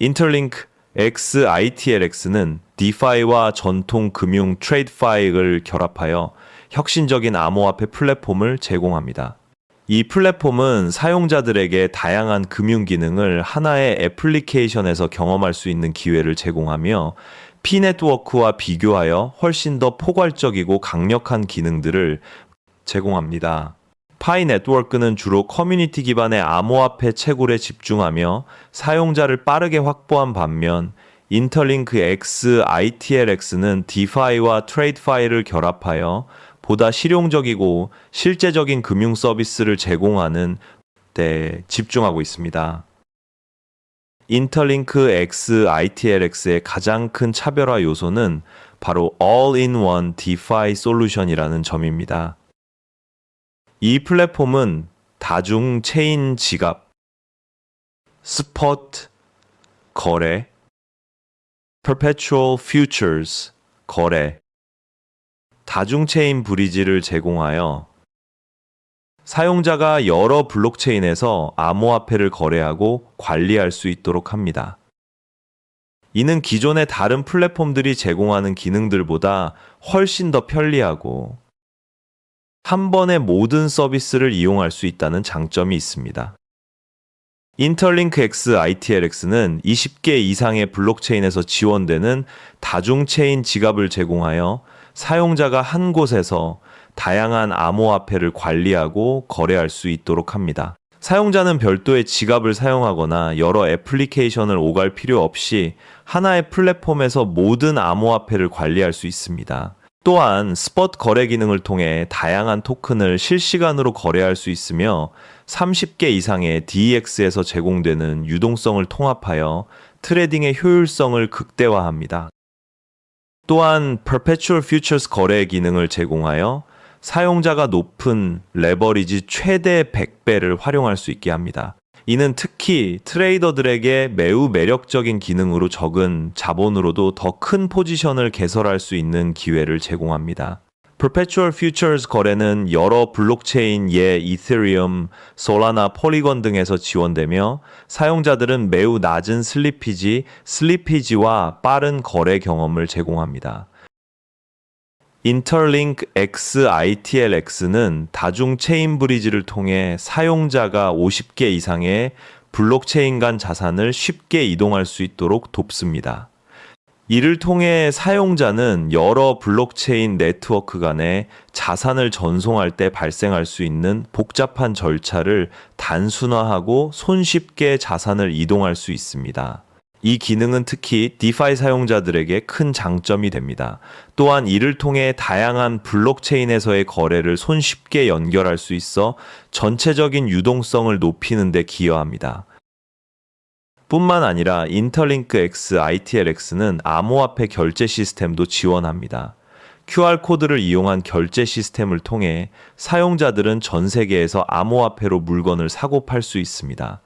인터링크 XITLX는 DeFi와 전통 금융 트레이드 파이를 결합하여 혁신적인 암호화폐 플랫폼을 제공합니다. 이 플랫폼은 사용자들에게 다양한 금융 기능을 하나의 애플리케이션에서 경험할 수 있는 기회를 제공하며 P 네트워크와 비교하여 훨씬 더 포괄적이고 강력한 기능들을 제공합니다. 파이 네트워크는 주로 커뮤니티 기반의 암호화폐 채굴에 집중하며 사용자를 빠르게 확보한 반면 인터링크 X ITLX는 디파이와 트레이드파이를 결합하여 보다 실용적이고 실제적인 금융 서비스를 제공하는 데 집중하고 있습니다. 인터링크 X ITLX의 가장 큰 차별화 요소는 바로 All-in-One DeFi 솔루션이라는 점입니다. 이 플랫폼은 다중 체인 지갑, 스포트 거래, perpetual futures 거래, 다중 체인 브리지를 제공하여 사용자가 여러 블록체인에서 암호화폐를 거래하고 관리할 수 있도록 합니다. 이는 기존의 다른 플랫폼들이 제공하는 기능들보다 훨씬 더 편리하고 한 번에 모든 서비스를 이용할 수 있다는 장점이 있습니다. 인터링크 X ITLX는 20개 이상의 블록체인에서 지원되는 다중체인 지갑을 제공하여 사용자가 한 곳에서 다양한 암호화폐를 관리하고 거래할 수 있도록 합니다. 사용자는 별도의 지갑을 사용하거나 여러 애플리케이션을 오갈 필요 없이 하나의 플랫폼에서 모든 암호화폐를 관리할 수 있습니다. 또한 스폿 거래 기능을 통해 다양한 토큰을 실시간으로 거래할 수 있으며 30개 이상의 DEX에서 제공되는 유동성을 통합하여 트레이딩의 효율성을 극대화합니다. 또한 Perpetual Futures 거래 기능을 제공하여 사용자가 높은 레버리지 최대 100배를 활용할 수 있게 합니다. 이는 특히 트레이더들에게 매우 매력적인 기능으로 적은 자본으로도 더 큰 포지션을 개설할 수 있는 기회를 제공합니다. Perpetual Futures 거래는 여러 블록체인 예 이세리움, 솔라나, 폴리건 등에서 지원되며 사용자들은 매우 낮은 슬리피지, 슬리피지와 빠른 거래 경험을 제공합니다. 인터링크 X ITLX는 다중 체인 브리지를 통해 사용자가 50개 이상의 블록체인 간 자산을 쉽게 이동할 수 있도록 돕습니다. 이를 통해 사용자는 여러 블록체인 네트워크 간에 자산을 전송할 때 발생할 수 있는 복잡한 절차를 단순화하고 손쉽게 자산을 이동할 수 있습니다. 이 기능은 특히 디파이 사용자들에게 큰 장점이 됩니다. 또한 이를 통해 다양한 블록체인에서의 거래를 손쉽게 연결할 수 있어 전체적인 유동성을 높이는 데 기여합니다. 뿐만 아니라 인터링크 X ITLX는 암호화폐 결제 시스템도 지원합니다. QR코드를 이용한 결제 시스템을 통해 사용자들은 전 세계에서 암호화폐로 물건을 사고 팔 수 있습니다.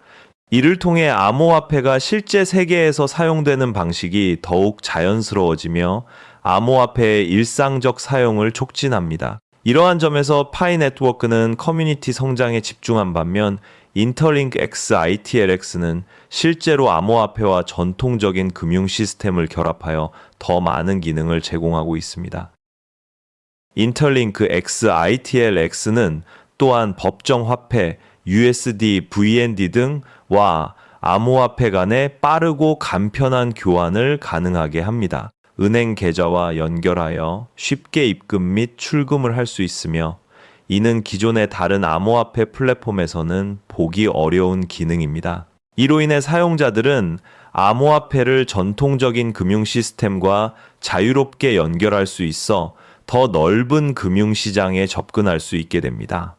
이를 통해 암호화폐가 실제 세계에서 사용되는 방식이 더욱 자연스러워지며 암호화폐의 일상적 사용을 촉진합니다. 이러한 점에서 파이 네트워크는 커뮤니티 성장에 집중한 반면 인터링크 X ITLX는 실제로 암호화폐와 전통적인 금융 시스템을 결합하여 더 많은 기능을 제공하고 있습니다. 인터링크 X ITLX는 또한 법정 화폐, USD, VND 등과 암호화폐 간의 빠르고 간편한 교환을 가능하게 합니다. 은행 계좌와 연결하여 쉽게 입금 및 출금을 할 수 있으며 이는 기존의 다른 암호화폐 플랫폼에서는 보기 어려운 기능입니다. 이로 인해 사용자들은 암호화폐를 전통적인 금융 시스템과 자유롭게 연결할 수 있어 더 넓은 금융 시장에 접근할 수 있게 됩니다.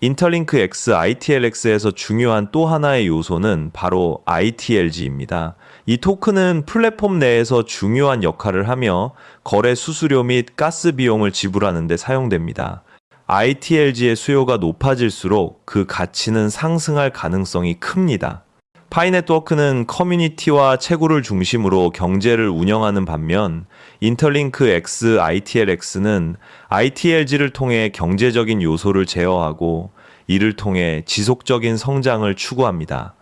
인터링크 X ITLX에서 중요한 또 하나의 요소는 바로 ITLG입니다. 이 토큰은 플랫폼 내에서 중요한 역할을 하며 거래 수수료 및 가스 비용을 지불하는 데 사용됩니다. ITLG의 수요가 높아질수록 그 가치는 상승할 가능성이 큽니다. 파이네트워크는 커뮤니티와 채굴을 중심으로 경제를 운영하는 반면 인터링크 X ITLX는 ITLG를 통해 경제적인 요소를 제어하고 이를 통해 지속적인 성장을 추구합니다.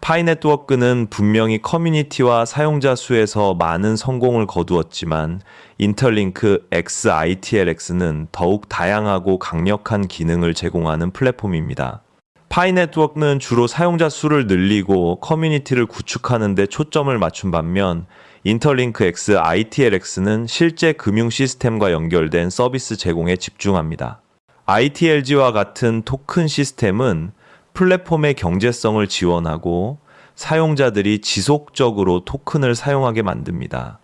파이 네트워크는 분명히 커뮤니티와 사용자 수에서 많은 성공을 거두었지만 인터링크 XITLX는 더욱 다양하고 강력한 기능을 제공하는 플랫폼입니다. 파이 네트워크는 주로 사용자 수를 늘리고 커뮤니티를 구축하는 데 초점을 맞춘 반면 인터링크 X ITLX는 실제 금융 시스템과 연결된 서비스 제공에 집중합니다. ITLG와 같은 토큰 시스템은 플랫폼의 경제성을 지원하고 사용자들이 지속적으로 토큰을 사용하게 만듭니다.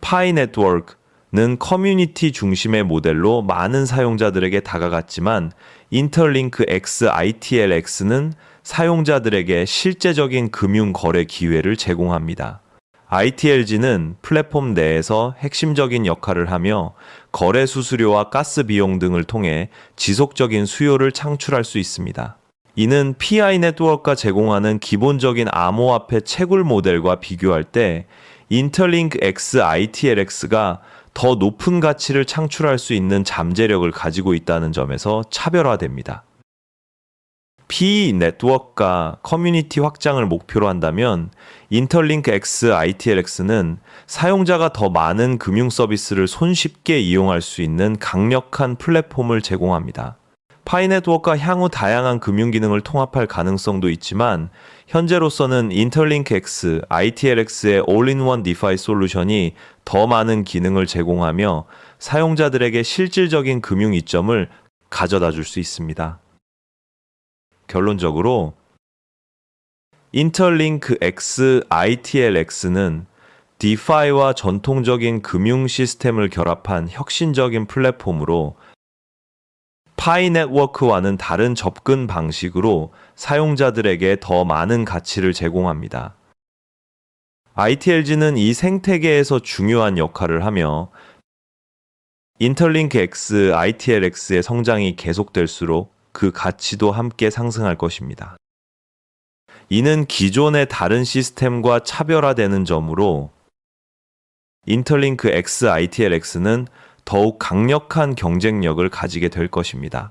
파이 네트워크는 커뮤니티 중심의 모델로 많은 사용자들에게 다가갔지만 인터링크 X ITLX는 사용자들에게 실제적인 금융 거래 기회를 제공합니다. ITLG는 플랫폼 내에서 핵심적인 역할을 하며 거래 수수료와 가스 비용 등을 통해 지속적인 수요를 창출할 수 있습니다. 이는 PI 네트워크가 제공하는 기본적인 암호화폐 채굴 모델과 비교할 때 인터링크 X ITLX가 더 높은 가치를 창출할 수 있는 잠재력을 가지고 있다는 점에서 차별화됩니다. P 네트워크가 커뮤니티 확장을 목표로 한다면 인터링크 X ITLX는 사용자가 더 많은 금융 서비스를 손쉽게 이용할 수 있는 강력한 플랫폼을 제공합니다. 파이 네트워크가 향후 다양한 금융 기능을 통합할 가능성도 있지만 현재로서는 인터링크 X ITLX의 올인원 디파이 솔루션이 더 많은 기능을 제공하며 사용자들에게 실질적인 금융 이점을 가져다 줄 수 있습니다. 결론적으로 인터링크 X ITLX는 디파이와 전통적인 금융 시스템을 결합한 혁신적인 플랫폼으로 파이 네트워크와는 다른 접근 방식으로 사용자들에게 더 많은 가치를 제공합니다. ITLG는 이 생태계에서 중요한 역할을 하며 인터링크 X, ITLX의 성장이 계속될수록 그 가치도 함께 상승할 것입니다. 이는 기존의 다른 시스템과 차별화되는 점으로 인터링크 X ITLX는 더욱 강력한 경쟁력을 가지게 될 것입니다.